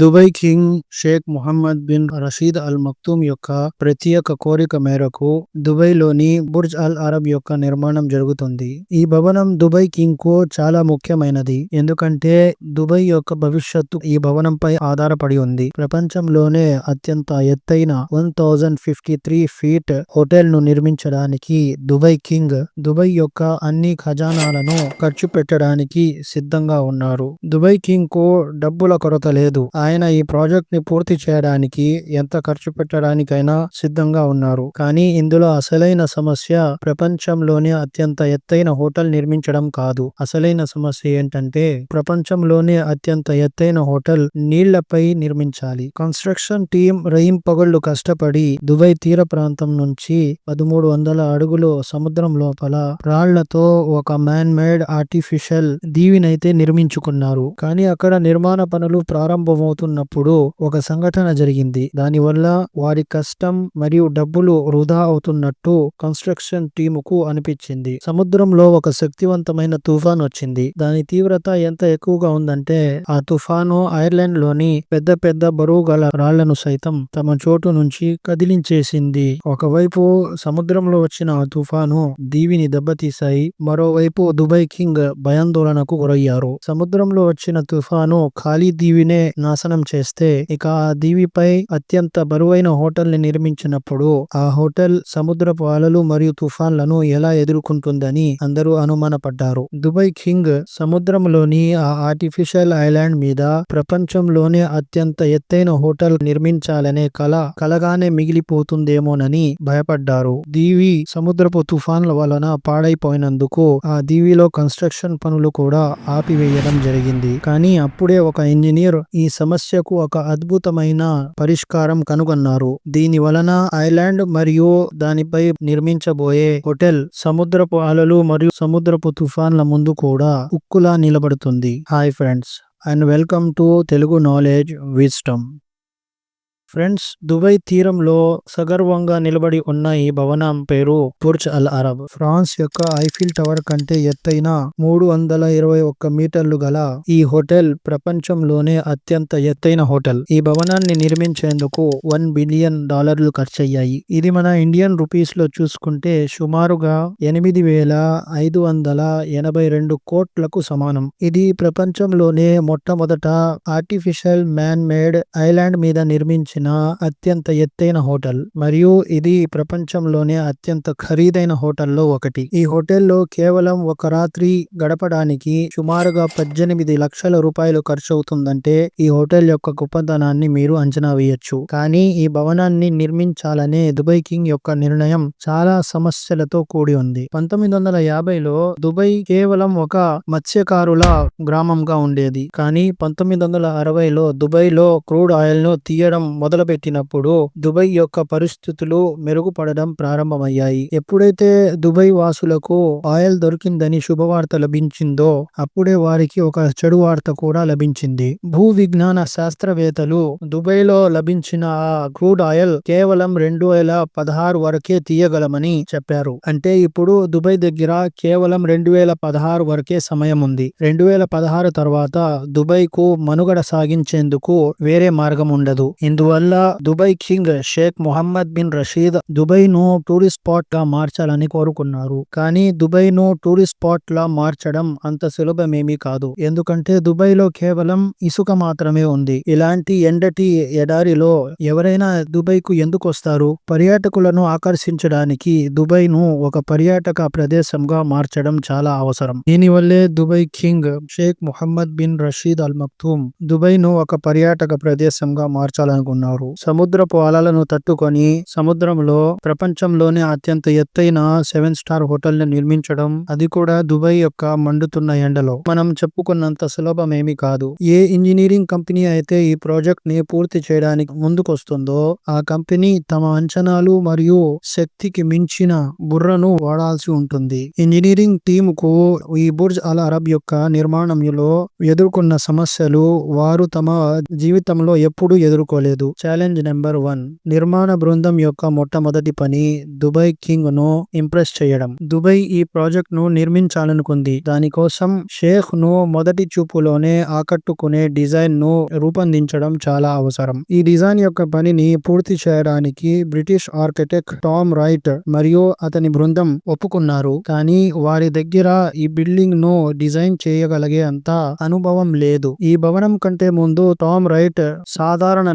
Dubai king Sheikh Mohammed bin Rashid Al Maktoum యొక్క ప్రత్యేక కోరిక మేరకు దుబాయ్లోని బుర్జ్ అల్ అరబ్ యొక్క నిర్మాణం జరుగుతుంది. ఈ భవనం దుబాయ్ కింగ్కు చాలా ముఖ్యమైనది. ఎందుకంటే దుబాయ్ యొక్క భవిష్యత్తు ఈ భవనంపై ఆధారపడి ఉంది. ప్రపంచంలోనే అత్యంత ఎత్తైన one thousand fifty three feet హోటల్ను నిర్మించడానికి దుబాయ్ కింగ్ దుబాయ్ యొక్క అన్ని ఖజానాలను ఖర్చు పెట్టడానికి సిద్ధంగా ఉన్నారు. దుబాయ్ కింగ్కు డబ్బుల కొరత లేదు. ఆయన ఈ ప్రాజెక్ట్ని పూర్తి చేయడానికి ఎంత ఖర్చు పెట్టడానికైనా సిద్ధంగా ఉన్నారు. కానీ ఇందులో అసలైన సమస్య ప్రపంచంలోనే అత్యంత ఎత్తైన హోటల్ నిర్మించడం కాదు. అసలైన సమస్య ఏంటంటే ప్రపంచంలోనే అత్యంత ఎత్తైన హోటల్ నీళ్ళపై నిర్మించాలి. కన్స్ట్రక్షన్ టీం రహీం పగళ్ళు కష్టపడి దుబాయ్ తీర ప్రాంతం నుంచి పదమూడు వందల అడుగులు సముద్రం లోపల రాళ్ళతో ఒక మ్యాన్ మేడ్ ఆర్టిఫిషియల్ దీవినైతే నిర్మించుకున్నారు. కానీ అక్కడ నిర్మాణ పనులు అవుతున్నప్పుడు ఒక సంఘటన జరిగింది. దానివల్ల వారి కష్టం మరియు డబ్బులు వృధా అవుతున్నట్టు కన్స్ట్రక్షన్ టీముకు అనిపించింది. సముద్రంలో ఒక శక్తివంతమైన తుఫాన్ వచ్చింది. దాని తీవ్రత ఎంత ఎక్కువగా ఉందంటే ఆ తుఫాను ఐర్లాండ్లోని పెద్ద పెద్ద బరువు గల రాళ్ళను సైతం తమ చోటు నుంచి కదిలించేసింది. ఒకవైపు సముద్రంలో వచ్చిన ఆ తుఫాను దీవిని దెబ్బతీశాయి. మరోవైపు దుబాయ్ కింగ్ భయాందోళనకు గురయ్యారు. సముద్రంలో వచ్చిన తుఫాను ఖాళీ దీవినే నాశనం చేస్తే ఇక ఆ దీవిపై అత్యంత బరువైన హోటల్ని నిర్మించినప్పుడు ఆ హోటల్ సముద్రపు అలలు మరియు తుఫాన్లను ఎలా ఎదుర్కొంటుందని అందరూ అనుమానపడ్డారు. దుబాయ్ కింగ్ సముద్రంలోని ఆ ఆర్టిఫిషియల్ ఐలాండ్ మీద ప్రపంచంలోనే అత్యంత ఎత్తైన హోటల్ నిర్మించాలనే కల కలగానే మిగిలిపోతుందేమోనని భయపడ్డారు. దీవి సముద్రపు తుఫాన్ల వలన పాడైపోయినందుకు ఆ దీవిలో కన్స్ట్రక్షన్ పనులు కూడా ఆపివేయడం జరిగింది. కానీ అప్పుడే ఒక ఇంజనీర్ ఈ సమస్యకు ఒక అద్భుతమైన పరిష్కారం కనుగొన్నారు. దీని వలన ఐలాండ్ మరియు దానిపై నిర్మించబోయే హోటల్ సముద్రపు అలలు మరియు సముద్రపు తుఫాన్ల ముందు కూడా ఉక్కులా నిలబడుతుంది. Hi friends and welcome to Telugu knowledge wisdom friends Dubai తీరంలో సగర్వంగా నిలబడి ఉన్న ఈ భవనం పేరు బుర్జ్ అల్ అరబ్. ఫ్రాన్స్ యొక్క ఐఫిల్ టవర్ కంటే ఎత్తైన మూడు వందల ఇరవై ఒక్క మీటర్లు గల ఈ హోటల్ ప్రపంచంలోనే అత్యంత ఎత్తైన హోటల్. ఈ భవనాన్ని నిర్మించేందుకు వన్ బిలియన్ డాలర్లు ఖర్చయ్యాయి. ఇది మన ఇండియన్ రూపీస్లో చూసుకుంటే సుమారుగా ఎనిమిది వేల ఐదు వందల ఎనభై రెండు కోట్లకు సమానం. ఇది ప్రపంచంలోనే మొట్టమొదట ఆర్టిఫిషియల్ మ్యాన్ మేడ్ ఐలాండ్ మీద నిర్మించిన అత్యంత ఎత్తైన హోటల్ మరియు ఇది ప్రపంచంలోనే అత్యంత ఖరీదైన హోటల్లో ఒకటి. ఈ హోటల్లో కేవలం ఒక రాత్రి గడపడానికి సుమారుగా పద్దెనిమిది లక్షల రూపాయలు ఖర్చు అవుతుందంటే ఈ హోటల్ యొక్క గొప్పతనాన్ని మీరు అంచనా వేయొచ్చు. కానీ ఈ భవనాన్ని నిర్మించాలనే దుబాయ్ కింగ్ యొక్క నిర్ణయం చాలా సమస్యలతో కూడి ఉంది. పంతొమ్మిది వందల యాభైలో దుబాయ్ కేవలం ఒక మత్స్యకారుల గ్రామంగా ఉండేది. కానీ పంతొమ్మిది వందల అరవైలో దుబాయ్లో క్రూడ్ ఆయిల్ను తీయడం మొదలుపెట్టినప్పుడు దుబాయ్ యొక్క పరిస్థితులు మెరుగుపడడం ప్రారంభమయ్యాయి. ఎప్పుడైతే దుబాయ్ వాసులకు ఆయిల్ దొరికిందని శుభవార్త లభించిందో అప్పుడే వారికి ఒక చెడు వార్త కూడా లభించింది. భూ విజ్ఞాన శాస్త్రవేత్తలు దుబాయ్లో లభించిన ఆ క్రూడ్ ఆయిల్ కేవలం రెండు వేల పదహారు వరకే తీయగలమని చెప్పారు. అంటే ఇప్పుడు దుబాయ్ దగ్గర కేవలం రెండు వేల పదహారు వరకే సమయం ఉంది. రెండు వేల పదహారు తర్వాత దుబాయ్కు మనుగడ సాగించేందుకు వేరే మార్గం ఉండదు. ఇందువల్ల Dubai king Sheikh Mohammed bin Rashid దుబాయ్ను tourist స్పాట్గా మార్చాలని కోరుకున్నారు. కానీ దుబాయ్ను టూరిస్ట్ స్పాట్ లా మార్చడం అంత సులభమేమీ కాదు. ఎందుకంటే దుబాయ్లో కేవలం ఇసుక మాత్రమే ఉంది. ఇలాంటి ఎండటి ఎడారిలో ఎవరైనా దుబాయ్కు ఎందుకు వస్తారు? పర్యాటకులను ఆకర్షించడానికి దుబాయ్ను ఒక పర్యాటక ప్రదేశంగా మార్చడం చాలా అవసరం. దీనివల్లే Dubai king Sheikh Mohammed bin Rashid Al Maktoum దుబాయ్ను ఒక పర్యాటక ప్రదేశంగా మార్చాలనుకున్నారు. సముద్రపు అలలను తట్టుకొని సముద్రంలో ప్రపంచంలోనే అత్యంత ఎత్తైన సెవెన్ స్టార్ హోటల్ని నిర్మించడం అది కూడా దుబాయ్ యొక్క మండుతున్న ఎండలో. మనం చెప్పుకున్నంత సులభమేమి కాదు. ఏ ఇంజనీరింగ్ కంపెనీ అయితే ఈ ప్రాజెక్ట్ని పూర్తి చేయడానికి ముందుకొస్తుందో ఆ కంపెనీ తమ అంచనాలు మరియు శక్తికి మించిన బుర్రను వాడాల్సి ఉంటుంది. ఇంజనీరింగ్ టీమ్కు ఈ బుర్జ్ అల్ అరబ్ యొక్క నిర్మాణంలో ఎదుర్కొన్న సమస్యలు వారు తమ జీవితంలో ఎప్పుడూ ఎదుర్కోలేదు. ఛాలెంజ్ నెంబర్ వన్ నిర్మాణ బృందం యొక్క మొట్టమొదటి పని దుబాయ్ కింగ్ను ఇంప్రెస్ చేయడం. దుబాయ్ ఈ ప్రాజెక్ట్ను నిర్మించాలనుకుంది. దానికోసం షేక్ను మొదటి చూపులోనే ఆకట్టుకునే డిజైన్ను రూపొందించడం చాలా అవసరం. ఈ డిజైన్ యొక్క పనిని పూర్తి చేయడానికి బ్రిటిష్ ఆర్కిటెక్ట్ టామ్ రైట్ మరియు అతని బృందం ఒప్పుకున్నారు. కానీ వారి దగ్గర ఈ బిల్డింగ్ను డిజైన్ చేయగలిగే అంత అనుభవం లేదు. ఈ భవనం కంటే ముందు టామ్ రైట్ సాధారణ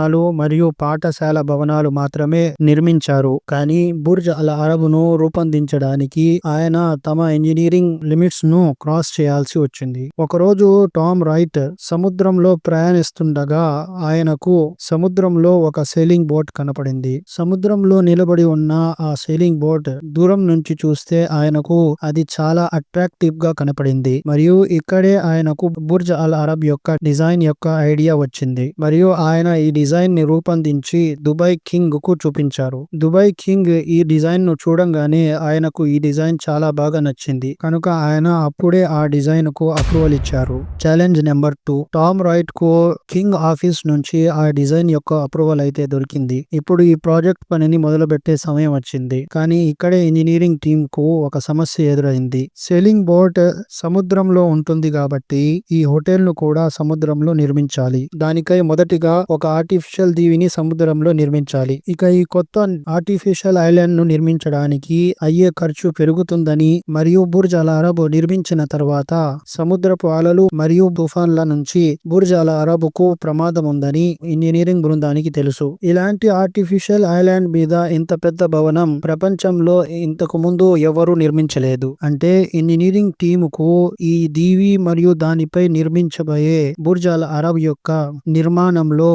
భవనాలు మరియు పాఠశాల భవనాలు మాత్రమే నిర్మించారు. కానీ బుర్జ్ అల్ అరబ్ను రూపొందించడానికి ఆయన తమ ఇంజనీరింగ్ లిమిట్స్ను క్రాస్ చేయాల్సి వచ్చింది. ఒకరోజు టామ్ రైట్ సముద్రంలో ప్రయాణిస్తుండగా ఆయనకు సముద్రంలో ఒక సెయిలింగ్ బోట్ కనపడింది. సముద్రంలో నిలబడి ఉన్న ఆ సెయిలింగ్ బోట్ దూరం నుంచి చూస్తే ఆయనకు అది చాలా అట్రాక్టివ్గా కనపడింది. మరియు ఇక్కడే ఆయనకు బుర్జ్ అల్ అరబ్ యొక్క డిజైన్ యొక్క ఐడియా వచ్చింది. మరియు ఆయన ఈ డిజైన్ డిజైన్ని రూపొందించి దుబాయ్ కింగ్కు చూపించారు. దుబాయ్ కింగ్ ఈ డిజైన్ను చూడంగానే ఆయనకు ఈ డిజైన్ చాలా బాగా నచ్చింది. కనుక ఆయన అప్పుడే ఆ డిజైన్కు అప్రూవల్ ఇచ్చారు. Challenge number two. టామ్ రైట్కు కింగ్ ఆఫీస్ నుంచి ఆ డిజైన్ యొక్క అప్రూవల్ అయితే దొరికింది. ఇప్పుడు ఈ ప్రాజెక్ట్ పనిని మొదలుపెట్టే సమయం వచ్చింది. కానీ ఇక్కడే ఇంజనీరింగ్ టీమ్కు ఒక సమస్య ఎదురైంది. సెలింగ్ బోట్ సముద్రంలో ఉంటుంది కాబట్టి ఈ హోటల్ను కూడా సముద్రంలో నిర్మించాలి. దానికై మొదటిగా ఒక ఆర్టిఫిషియల్ దీవిని సముద్రంలో నిర్మించాలి. ఇక ఈ కొత్త ఆర్టిఫిషియల్ ఐలాండ్ను నిర్మించడానికి అయ్యే ఖర్చు పెరుగుతుందని మరియు బుర్జ్ అల్ అరబ్ నిర్మించిన తర్వాత సముద్రపు అలలు మరియు తుఫాన్ల నుంచి బుర్జ్ అల్ అరబ్కు ప్రమాదం ఉందని ఇంజనీరింగ్ బృందానికి తెలుసు. ఇలాంటి ఆర్టిఫిషియల్ ఐలాండ్ మీద ఇంత పెద్ద భవనం ప్రపంచంలో ఇంతకు ముందు ఎవరూ నిర్మించలేదు. అంటే ఇంజనీరింగ్ టీమ్కు ఈ దీవి మరియు దానిపై నిర్మించబోయే బుర్జ్ అల్ అరబ్ యొక్క నిర్మాణంలో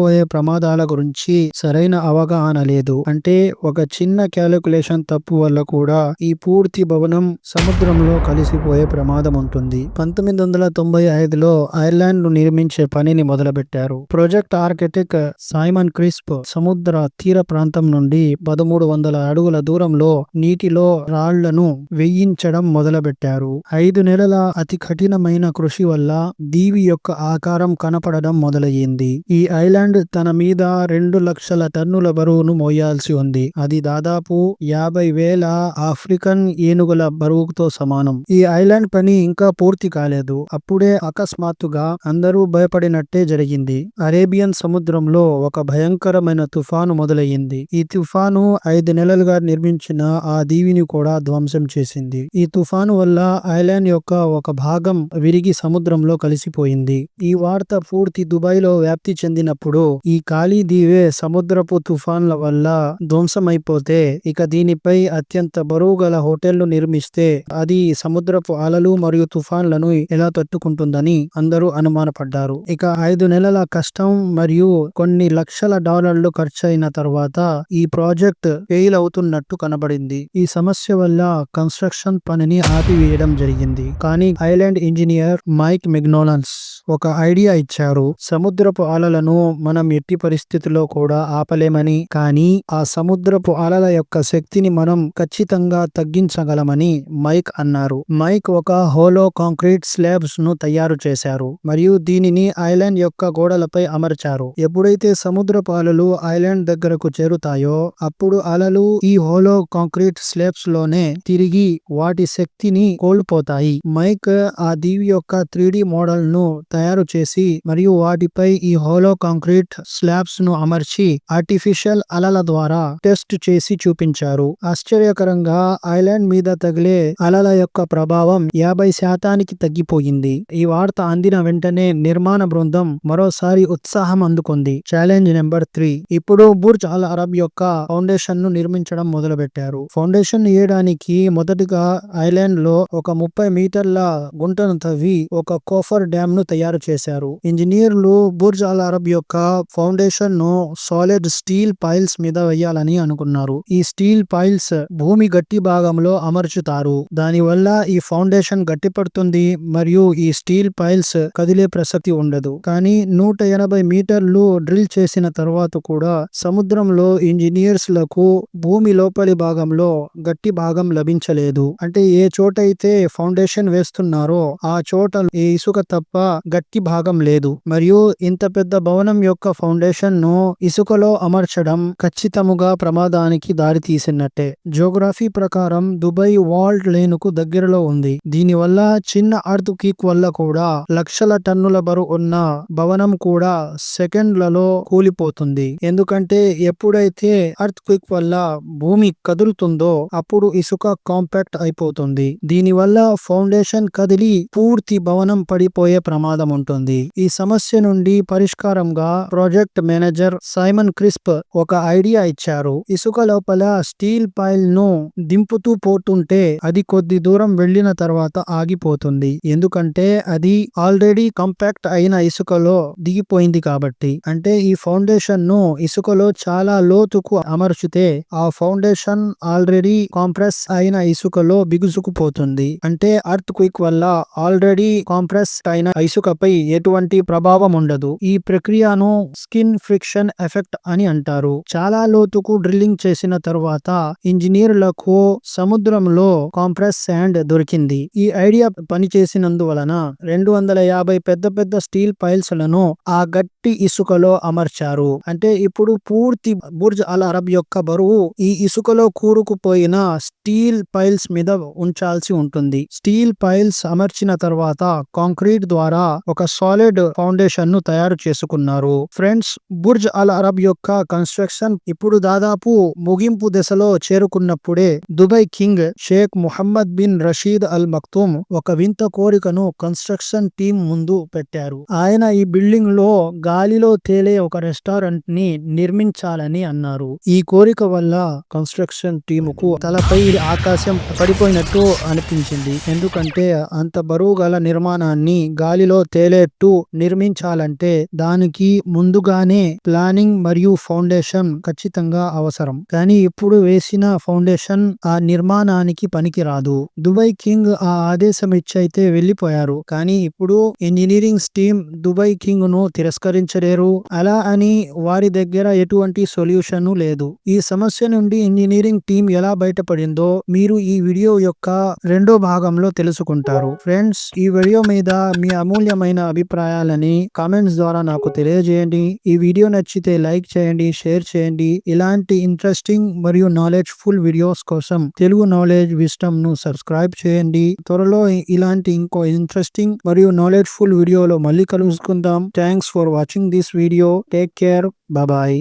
జరగబోయే ప్రమాదాల గురించి సరైన అవగాహన లేదు. అంటే ఒక చిన్న క్యాలిక్యులేషన్ తప్పు వల్ల కూడా ఈ పూర్తి భవనం సముద్రంలో కలిసిపోయే ప్రమాదం ఉంటుంది. పంతొమ్మిది వందల తొంభై ఐదులో ఐర్లాండ్ను నిర్మించే పనిని మొదలుపెట్టారు. ప్రాజెక్ట్ ఆర్కిటెక్ట్ సైమన్ క్రిస్ప్ సముద్ర తీర ప్రాంతం నుండి పదమూడు వందల అడుగుల దూరంలో నీటిలో రాళ్ళను వేయించడం మొదలుపెట్టారు. ఐదు నెలల అతి కఠినమైన కృషి వల్ల దీవి యొక్క ఆకారం కనపడడం మొదలయ్యింది. ఈ ఐలాండ్ తన మీద రెండు లక్షల టన్నుల బరువును మోయాల్సి ఉంది. అది దాదాపు యాభై వేల ఆఫ్రికన్ ఏనుగుల బరువుతో సమానం. ఈ ఐలాండ్ పని ఇంకా పూర్తి కాలేదు. అప్పుడే అకస్మాత్తుగా అందరూ భయపడినట్టే జరిగింది. అరేబియన్ సముద్రంలో ఒక భయంకరమైన తుఫాను మొదలయ్యింది. ఈ తుఫాను ఐదు నెలలుగా నిర్మించిన ఆ దీవిని కూడా ధ్వంసం చేసింది. ఈ తుఫాను వల్ల ఐలాండ్ యొక్క ఒక భాగం విరిగి సముద్రంలో కలిసిపోయింది. ఈ వార్త పూర్తి దుబాయ్లో వ్యాప్తి చెందినప్పుడు ఈ ఖాళీ దీవే సముద్రపు తుఫాన్ల వల్ల ధ్వంసమైపోతే ఇక దీనిపై అత్యంత బరువు గల హోటళ్ళు నిర్మిస్తే అది సముద్రపు అలలు మరియు తుఫాన్లను ఎలా తట్టుకుంటుందని అందరూ అనుమానపడ్డారు. ఇక ఐదు నెలల కష్టం మరియు కొన్ని లక్షల డాలర్లు ఖర్చయిన తర్వాత ఈ ప్రాజెక్ట్ ఫెయిల్ అవుతున్నట్టు కనబడింది. ఈ సమస్య వల్ల కన్స్ట్రక్షన్ పనిని ఆపివేయడం జరిగింది. కానీ ఐలాండ్ ఇంజనీర్ మైక్ మెగ్నోలన్స్ ఒక ఐడియా ఇచ్చారు. సముద్రపు అలలను మనం ఎట్టి పరిస్థితుల్లో కూడా ఆపలేమని కానీ ఆ సముద్రపు అలల యొక్క శక్తిని మనం ఖచ్చితంగా తగ్గించగలమని మైక్ అన్నారు. మైక్ ఒక హోలో కాంక్రీట్ స్లాబ్స్ను తయారు చేశారు మరియు దీనిని ఐలాండ్ యొక్క గోడలపై అమర్చారు. ఎప్పుడైతే సముద్రపు అలలు ఐలాండ్ దగ్గరకు చేరుతాయో అప్పుడు అలలు ఈ హోలో కాంక్రీట్ స్లాబ్స్లోనే తిరిగి వాటి శక్తిని కోల్పోతాయి. మైక్ ఆ దీవి యొక్క త్రీ మోడల్ను తయారు చేసి మరియు వాటిపై ఈ హోలో కాంక్రీట్ స్లాబ్స్ను అమర్చి ఆర్టిఫిషియల్ అలల ద్వారా టెస్ట్ చేసి చూపించారు. ఆశ్చర్యకరంగా ఐలాండ్ మీద తగిలే అలల యొక్క ప్రభావం యాభై శాతానికి తగ్గిపోయింది. ఈ వార్త అందిన వెంటనే నిర్మాణ బృందం మరోసారి ఉత్సాహం అందుకుంది. Challenge number three. ఇప్పుడు బుర్జ్ అల్ అరబ్ యొక్క ఫౌండేషన్ను నిర్మించడం మొదలుపెట్టారు. ఫౌండేషన్ వేయడానికి మొదటిగా ఐలాండ్లో ఒక ముప్పై మీటర్ల గుంటను తవ్వి ఒక కోఫర్ డ్యామ్ను తయారు చేశారు. ఇంజనీర్లు బుర్జ్ అల్ అరబ్ యొక్క ఫౌండేషన్ను సాలిడ్ స్టీల్ పైల్స్ మీద వేయాలని అనుకున్నారు. ఈ స్టీల్ పైల్స్ భూమి గట్టి భాగంలో అమర్చుతారు. దానివల్ల ఈ ఫౌండేషన్ గట్టిపడుతుంది మరియు ఈ స్టీల్ పైల్స్ కదిలే ప్రసక్తి ఉండదు. కానీ నూట ఎనభై మీటర్లు డ్రిల్ చేసిన తర్వాత కూడా సముద్రంలో ఇంజనీర్స్లకు భూమి లోపలి భాగంలో గట్టి భాగం లభించలేదు. అంటే ఏ చోట అయితే ఫౌండేషన్ వేస్తున్నారో ఆ చోట ఈ ఇసుక తప్ప గట్టి భాగం లేదు. మరియు ఇంత పెద్ద భవనం యొక్క ఫౌండేషన్ను ఇసుకలో అమర్చడం ఖచ్చితముగా ప్రమాదానికి దారితీసినట్టే. జోగ్రఫీ ప్రకారం దుబాయ్ వాల్ట్ లేనుకు దగ్గరలో ఉంది. దీనివల్ల చిన్న అర్త్ క్విక్ వల్ల కూడా లక్షల టన్నుల బరువు ఉన్న భవనం కూడా సెకండ్లలో కూలిపోతుంది. ఎందుకంటే ఎప్పుడైతే అర్త్ క్విక్ వల్ల భూమి కదులుతుందో అప్పుడు ఇసుక కాంపాక్ట్ అయిపోతుంది. దీనివల్ల ఫౌండేషన్ కదిలి పూర్తి భవనం పడిపోయే ప్రమాదం ఉంటుంది. ఈ సమస్య నుండి పరిష్కారంగా ప్రాజెక్ట్ మేనేజర్ సైమన్ క్రిస్ప్ ఒక ఐడియా ఇచ్చారు. ఇసుక లోపల స్టీల్ పైల్ను దింపుతూ పోతుంటే అది కొద్ది దూరం వెళ్ళిన తర్వాత ఆగిపోతుంది. ఎందుకంటే అది ఆల్రెడీ కంపాక్ట్ అయిన ఇసుకలో దిగిపోయింది కాబట్టి. అంటే ఈ ఫౌండేషన్ను ఇసుకలో చాలా లోతుకు అమర్చితే ఆ ఫౌండేషన్ ఆల్రెడీ కాంప్రెస్ అయిన ఇసుకలో బిగుసుకుపోతుంది. అంటే అర్త్ క్విక్ వల్ల ఆల్రెడీ కాంప్రెస్ అయిన ఇసుకపై ఎటువంటి ప్రభావం ఉండదు. ఈ ప్రక్రియను స్కిన్ ఫ్రిక్షన్ ఎఫెక్ట్ అని అంటారు. చాలా లోతుకు డ్రిల్లింగ్ చేసిన తరువాత ఇంజనీర్లకు సముద్రంలో కాంప్రెస్ శాండ్ దొరికింది. ఈ ఐడియా పనిచేసినందువలన రెండు వందల యాభై పెద్ద పెద్ద స్టీల్ పైల్స్లను ఆ గట్టి ఇసుకలో అమర్చారు. అంటే ఇప్పుడు పూర్తి బుర్జ్ అల్ అరబ్ యొక్క బరువు ఈ ఇసుకలో కూరుకుపోయిన స్టీల్ పైల్స్ మీద ఉంచాల్సి ఉంటుంది. స్టీల్ పైల్స్ అమర్చిన తర్వాత కాంక్రీట్ ద్వారా ఒక సాలిడ్ ఫౌండేషన్ను తయారు చేసుకున్నారు. ఫ్రెండ్స్ బుర్జ్ అల్ అరబ్ యొక్క కన్స్ట్రక్షన్ ఇప్పుడు దాదాపు ముగింపు దశలో చేరుకున్నప్పుడే Dubai king Sheikh Mohammed bin Rashid Al Maktoum ఒక వింత కోరికను కన్స్ట్రక్షన్ టీం ముందు పెట్టారు. ఆయన ఈ బిల్డింగ్లో గాలిలో తేలే ఒక రెస్టారెంట్ని నిర్మించాలని అన్నారు. ఈ కోరిక వల్ల కన్స్ట్రక్షన్ టీముకు తలపై ఆకాశం పడిపోయినట్టు అనిపించింది. ఎందుకంటే అంత బరువు గల నిర్మాణాన్ని గాలిలో తేలేట్టు నిర్మించాలంటే దానికి ముందుగానే ప్లానింగ్ మరియు ఫౌండేషన్ ఖచ్చితంగా అవసరం. కానీ ఇప్పుడు వేసిన ఫౌండేషన్ ఆ నిర్మాణానికి పనికిరాదు. దుబాయ్ కింగ్ ఆ ఆదేశం ఇచ్చైతే వెళ్ళిపోయారు కానీ ఇప్పుడు ఇంజనీరింగ్ టీమ్ దుబాయ్ కింగ్ను తిరస్కరించలేరు. అలా అని వారి దగ్గర ఎటువంటి సొల్యూషన్ లేదు. ఈ సమస్య నుండి ఇంజనీరింగ్ టీం ఎలా బయటపడిందో మీరు ఈ వీడియో యొక్క రెండో భాగంలో తెలుసుకుంటారు. ఫ్రెండ్స్ ఈ వీడియో మీద మీ అమూల్యమైన అభిప్రాయాలని కామెంట్స్ ద్వారా నాకు తెలియజేయండి ఈ వీడియో నచ్చితే లైక్ చేయండి షేర్ చేయండి. ఇలాంటి ఇంట్రెస్టింగ్ మరియు నాలెడ్జ్ ఫుల్ వీడియోస్ కోసం తెలుగు నాలెడ్జ్ విస్టమ్ను సబ్స్క్రైబ్ చేయండి. త్వరలో ఇలాంటి ఇంకో ఇంట్రెస్టింగ్ మరియు నాలెడ్జ్ ఫుల్ వీడియోలో మళ్ళీ కలుసుకుందాం. Thanks for watching this video. Take care. Bye.